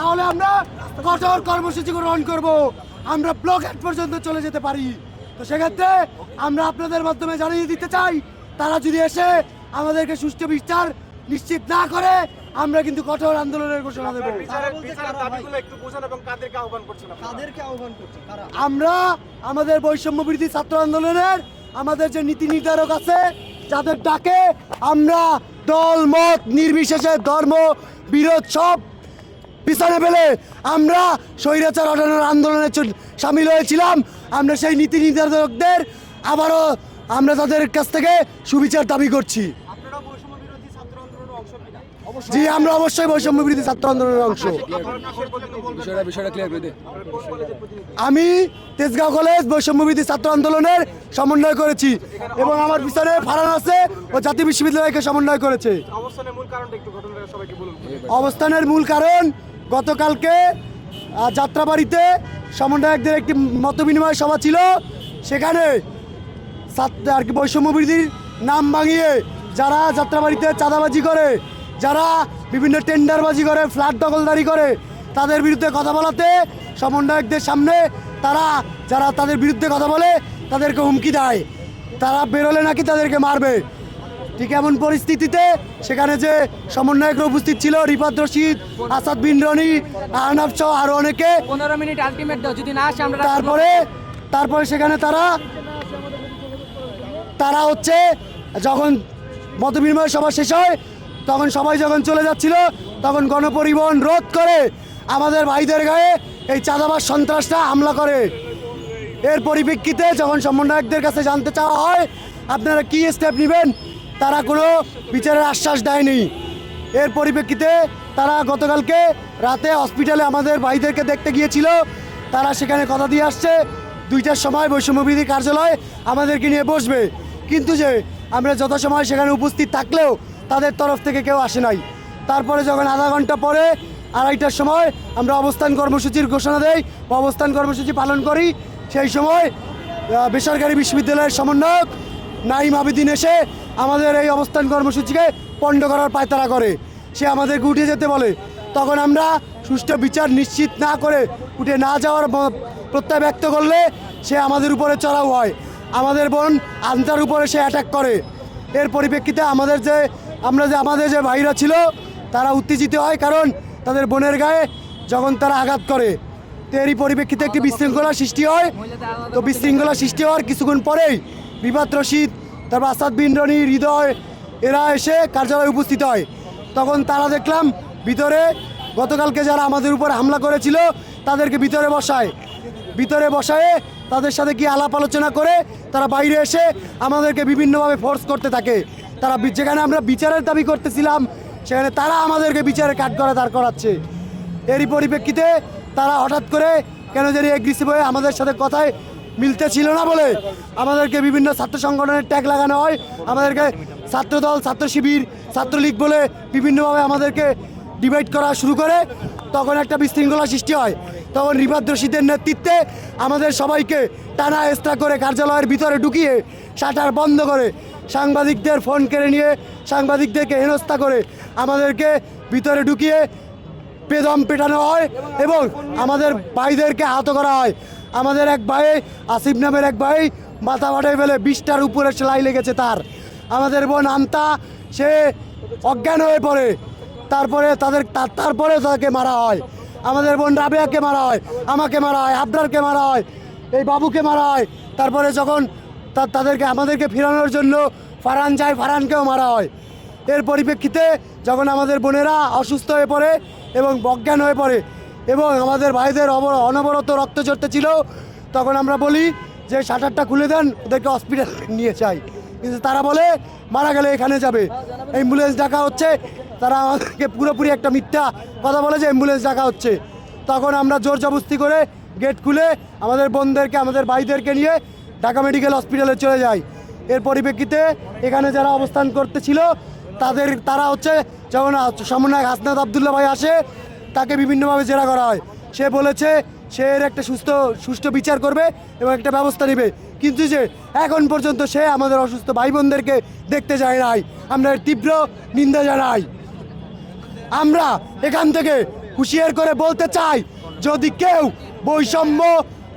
তাহলে আমরা কঠোর কর্মসূচি গ্রহণ করব। আমরা ব্লক হেড পর্যন্ত চলে যেতে পারি। তো সেক্ষেত্রে আমরা আপনাদের মাধ্যমে জানিয়ে দিতে চাই তারা যদি এসে আমাদেরকে সুষ্ঠু বিচার নিশ্চিত না করে আমরা কিন্তু কঠোর আন্দোলনের ঘোষণা দেবো। বিচারের বিচারের দাবিগুলো একটু বোঝান এবং কাদেরকে আহ্বান করছেন আপনারা? তাদেরকে আহ্বান করছে কারা? আমরা আমাদের বৈষম্য বিরোধী ছাত্র আন্দোলনের আমাদের যে নীতি নির্ধারক আছে যাদের ডাকে আমরা দল মত নির্বিশেষে ধর্ম বিরোধ সব পিছনে ফেলে আমরা স্বৈরাচার হটানোর আন্দোলনে সামিল হয়েছিলাম। আমরা সেই নীতি নির্ধারকদের আবারও আমরা তাদের কাছ থেকে সুবিচার দাবি করছি। আপনারা বৈষম্য বিরোধী ছাত্র আন্দোলনের অংশ কিনা? জি আমরা অবশ্যই বৈষম্য বিরোধী ছাত্র আন্দোলনের অংশ। বিষয়টা বিষয়টা ক্লিয়ার করে দে। আমি তেজগাঁও কলেজ বৈষম্যবিধি ছাত্র আন্দোলনের সমন্বয় করেছি এবং আমার পিছনে ফারান আছে ও জাতীয় বিশ্ববিদ্যালয়কে সমন্বয় করেছে। অবস্থানের মূল কারণটা একটু ঘটনাটা সবাইকে বলুন। অবস্থানের মূল কারণ গতকালকে যাত্রাবাড়িতে সমন্বয়কদের একটি মত বিনিময় সভা ছিল। সেখানে আর কি বৈষম্যবিধির নাম ভাঙিয়ে যারা যাত্রাবাড়িতে চাঁদাবাজি করে, যারা বিভিন্ন টেন্ডারবাজি করে, ফ্ল্যাট দখলদারি করে, তাদের বিরুদ্ধে কথা বলাতে সমন্বয়কদের সামনে তারা যারা তাদের বিরুদ্ধে কথা বলে, তাদেরকে হুমকি দেয়। তারা বেরোলে নাকি তাদেরকে মারবে? ঠিক এমন পরিস্থিতিতে সেখানে যে সমন্বয়করা উপস্থিত ছিল রিফাত রশিদ আসাদ বিন রনি আহনাফ সহ আরও অনেকে। পনেরো মিনিট আলটিমেট দাও যদি না আসে আমরা তারপরে তারপরে সেখানে তারা তারা হচ্ছে যখন মতবিনিময় সভা শেষ হয় তখন সবাই যখন চলে যাচ্ছিল তখন গণপরিবহন রোধ করে আমাদের ভাইদের গায়ে এই চাঁদাবাস সন্ত্রাসটা হামলা করে। এর পরিপ্রেক্ষিতে যখন সমন্বয়কদের কাছে জানতে চাওয়া হয় আপনারা কী স্টেপ নেবেন? তারা কোনো বিচারের আশ্বাস দেয়নি। এর পরিপ্রেক্ষিতে তারা গতকালকে রাতে হসপিটালে আমাদের ভাইদেরকে দেখতে গিয়েছিল। তারা সেখানে কথা দিয়ে আসছে, দুইটার সময় বৈষম্যবিধি কার্যালয় আমাদেরকে নিয়ে বসবে। কিন্তু যে আমরা যথাসময় সেখানে উপস্থিত থাকলেও তাদের তরফ থেকে কেউ আসে নাই। তারপরে যখন আধা ঘণ্টা পরে আড়াইটার সময় আমরা অবস্থান কর্মসূচির ঘোষণা দেই অবস্থান কর্মসূচি পালন করি, সেই সময় বেসরকারি বিশ্ববিদ্যালয়ের সমন্বয়ক নাইম আবেদিন এসে আমাদের এই অবস্থান কর্মসূচিকে পণ্ড করার পায়তারা করে। সে আমাদেরকে উঠে যেতে বলে। তখন আমরা সুষ্ঠু বিচার নিশ্চিত না করে উঠে না যাওয়ার প্রত্যয় ব্যক্ত করলে সে আমাদের উপরে চড়াও হয়। আমাদের বোন আন্তার উপরে সে অ্যাটাক করে। এর পরিপ্রেক্ষিতে আমাদের যে, আমরা যে, আমাদের যে ভাইরা ছিল, তারা উত্তেজিত হয় কারণ তাদের বোনের গায়ে যখন তারা আঘাত করে। তো এরই পরিপ্রেক্ষিতে একটি বিশৃঙ্খলা সৃষ্টি হয়। তো বিশৃঙ্খলা সৃষ্টি হওয়ার কিছুক্ষণ পরেই বিবাদ রশিদ তারপর আসাদ বিন রনি হৃদয়, এরা এসে কার্যালয়ে উপস্থিত হয়। তখন তারা দেখলাম, ভিতরে গতকালকে যারা আমাদের উপর হামলা করেছিল, তাদেরকে ভিতরে বসায়। ভিতরে বসায় তাদের সাথে কি আলাপ আলোচনা করে তারা বাইরে এসে আমাদেরকে বিভিন্নভাবে ফোর্স করতে থাকে। তারা যেখানে আমরা বিচারের দাবি করতেছিলাম, সেখানে তারা আমাদেরকে বিচারে কাট করে দাঁড় করাচ্ছে। এরই পরিপ্রেক্ষিতে তারা হঠাৎ করে কেন জানি এগ্রেসিভ হয়ে আমাদের সাথে কথায় মিলতে ছিল না বলে আমাদেরকে বিভিন্ন ছাত্র সংগঠনের ট্যাগ লাগানো হয়। আমাদেরকে ছাত্রদল, ছাত্র শিবির, ছাত্রলীগ বলে বিভিন্নভাবে আমাদেরকে ডিভাইড করা শুরু করে। তখন একটা বিশৃঙ্খলা সৃষ্টি হয়। তখন রিবাদ রশিদের নেতৃত্বে আমাদের সবাইকে টানা এস্তা করে কার্যালয়ের ভিতরে ঢুকিয়ে শাটার বন্ধ করে সাংবাদিকদের ফোন কেড়ে নিয়ে সাংবাদিকদেরকে হেনস্থা করে আমাদেরকে ভিতরে ঢুকিয়ে বেদম পেটানো হয় এবং আমাদের ভাইদেরকে আহত করা হয়। আমাদের এক ভাই, আসিফ নামের এক ভাই, মাথা ফাটাই ফেলে বিশটার উপরে সেলাই লেগেছে তার। আমাদের বোন আমতা সে অজ্ঞান হয়ে পড়ে। তারপরে তাদের তারপরে তাকে মারা হয়। আমাদের বোন রাবেয়াকে মারা হয়, আমাকে মারা হয় আবরারকে মারা হয়, এই বাবুকে মারা হয়। তারপরে যখন তাদেরকে, আমাদেরকে ফেরানোর জন্য ফারান যায় ফারানকেও মারা হয়। এর পরিপ্রেক্ষিতে যখন আমাদের বোনেরা অসুস্থ হয়ে পড়ে এবং বজ্ঞান হয়ে পড়ে এবং আমাদের ভাইদের অনবরত রক্ত চড়তে ছিল। তখন আমরা বলি যে, শাটারটা খুলে দেন, ওদেরকে হসপিটাল নিয়ে চাই কিন্তু তারা বলে, মারা গেলে এখানে যাবে। অ্যাম্বুলেন্স ডাকা হচ্ছে। তারা আমাদেরকে পুরোপুরি একটা মিথ্যা কথা বলে যে অ্যাম্বুলেন্স ডাকা হচ্ছে। তখন আমরা জোর জবস্তি করে গেট খুলে আমাদের বোনদেরকে, আমাদের ভাইদেরকে নিয়ে ঢাকা মেডিকেল হসপিটালে চলে যাই। এর পরিপ্রেক্ষিতে এখানে যারা অবস্থান করতেছিল, তাদের তারা হচ্ছে যেমন সমন্বয়ক হাসনাত আবদুল্লাহ ভাই আসে তাকে বিভিন্নভাবে জেরা করা হয়। সে বলেছে, সে এর একটা সুস্থ, সুষ্ঠু বিচার করবে এবং একটা ব্যবস্থা নেবে। কিন্তু যে এখন পর্যন্ত সে আমাদের অসুস্থ ভাই বোনদেরকে দেখতে যায় নাই। আমরা এর তীব্র নিন্দা জানাই। আমরা এখান থেকে হুঁশিয়ার করে বলতে চাই, যদি কেউ বৈষম্য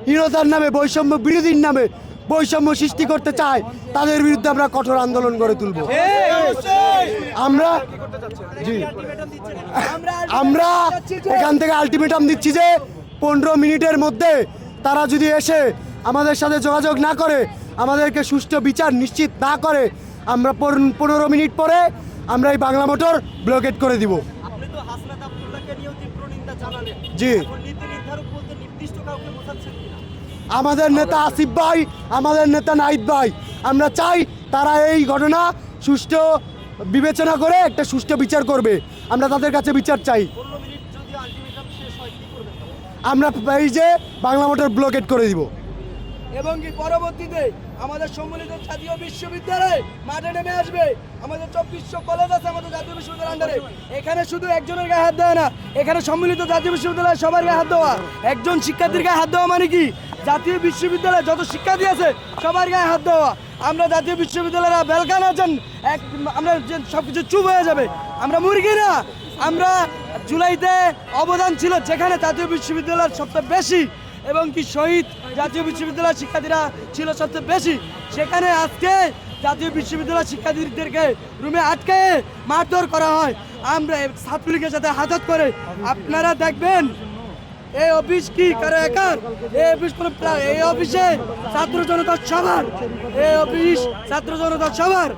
হীনতার নামে, বৈষম্য বিরোধীর নামে বৈষম্য সৃষ্টি করতে চায়, তাদের বিরুদ্ধে আমরা কঠোর আন্দোলন গড়ে তুলব। আমরা জি। আমরা এখান থেকে আলটিমেটাম দিচ্ছি যে পনেরো মিনিটের মধ্যে তারা যদি এসে আমাদের সাথে যোগাযোগ না করে আমাদেরকে সুষ্ঠু বিচার নিশ্চিত না করে আমরা পনেরো মিনিট পরে আমরা এই বাংলা মোটর ব্লকেট করে দিব। জি। আমাদের নেতা আসিফ ভাই আমাদের নেতা নাইদ ভাই আমরা চাই তারা এই ঘটনা সুষ্ঠু বিবেচনা করে একটা সুষ্ঠু বিচার করবে। আমরা তাদের কাছে বিচার চাই? আমরা এই যে বাংলা মোটর ব্লকেট করে দিব। এবং কি পরবর্তীতে আমাদের সম্মিলিত জাতীয় বিশ্ববিদ্যালয় মাঠে নেমে আসবে? আমাদের চব্বিশশো কলেজ আছে আমাদের জাতীয় বিশ্ববিদ্যালয় আন্ডারে এখানে শুধু একজনের গায়ে হাত দেওয়া না এখানে সম্মিলিত জাতীয় বিশ্ববিদ্যালয় সবার গায়ে হাত দেওয়া। একজন শিক্ষার্থীর গায়ে হাত দেওয়া মানে কি? জাতীয় বিশ্ববিদ্যালয়ে যত শিক্ষার্থী আছে সবার গায়ে হাত দেওয়া। আমরা জাতীয় বিশ্ববিদ্যালয়ের বেলকান আছেন, এক আমরা সব কিছু চুপ হয়ে যাবে। আমরা মুরগি না। আমরা জুলাইতে অবদান ছিল যেখানে জাতীয় বিশ্ববিদ্যালয়ের সবচেয়ে বেশি এবং কি শহীদ জাতীয় বিশ্ববিদ্যালয়ের শিক্ষার্থীরা ছিল সবচেয়ে বেশি। সেখানে আজকে জাতীয় বিশ্ববিদ্যালয়ের শিক্ষার্থীদেরকে রুমে আটকে মারধর করা হয়। আমরা ছাত্রলীগের সাথে হাতত করে আপনারা দেখবেন এই অফিস কি? কারও একার? এই অফিস কোনো এই অফিসে ছাত্র জনতা সবার। এই অফিস ছাত্র জনতা সবার।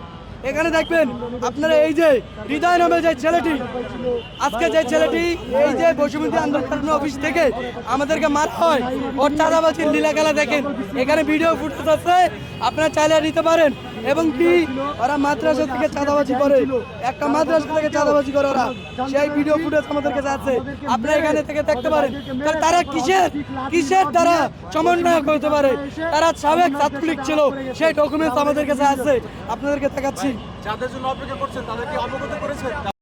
এখানে দেখবেন আপনারা এই যে হৃদয় নামে যে ছেলেটি, আজকে যে ছেলেটি এই যে বসুমতী আন্দোলন অফিস থেকে আমাদেরকে মারা হয় ওর চাঁদাবাজির লীলা খেলা দেখেন। এখানে ভিডিও ফুটেজ আছে, আপনারা চাইলে নিতে পারেন। এবং কি, ওরা মাদ্রাসা থেকে চাঁদাবাজি করে। একটা মাদ্রাসা থেকে চাঁদাবাজি করে ওরা। সেই ভিডিও ফুটেজ আমাদের কাছে আছে আপনারা এখানে থেকে দেখতে পারেন। তারা কিসের কিসের তারা সমন্বয় করতে পারে? তারা সাবেক ছাত্রলীগ ছিল। সেই ডকুমেন্টস আমাদের কাছে আছে আপনাদেরকে দেখাচ্ছি। যাদের জন্য অপেক্ষা করছেন তাদেরকে অবগত করেছেন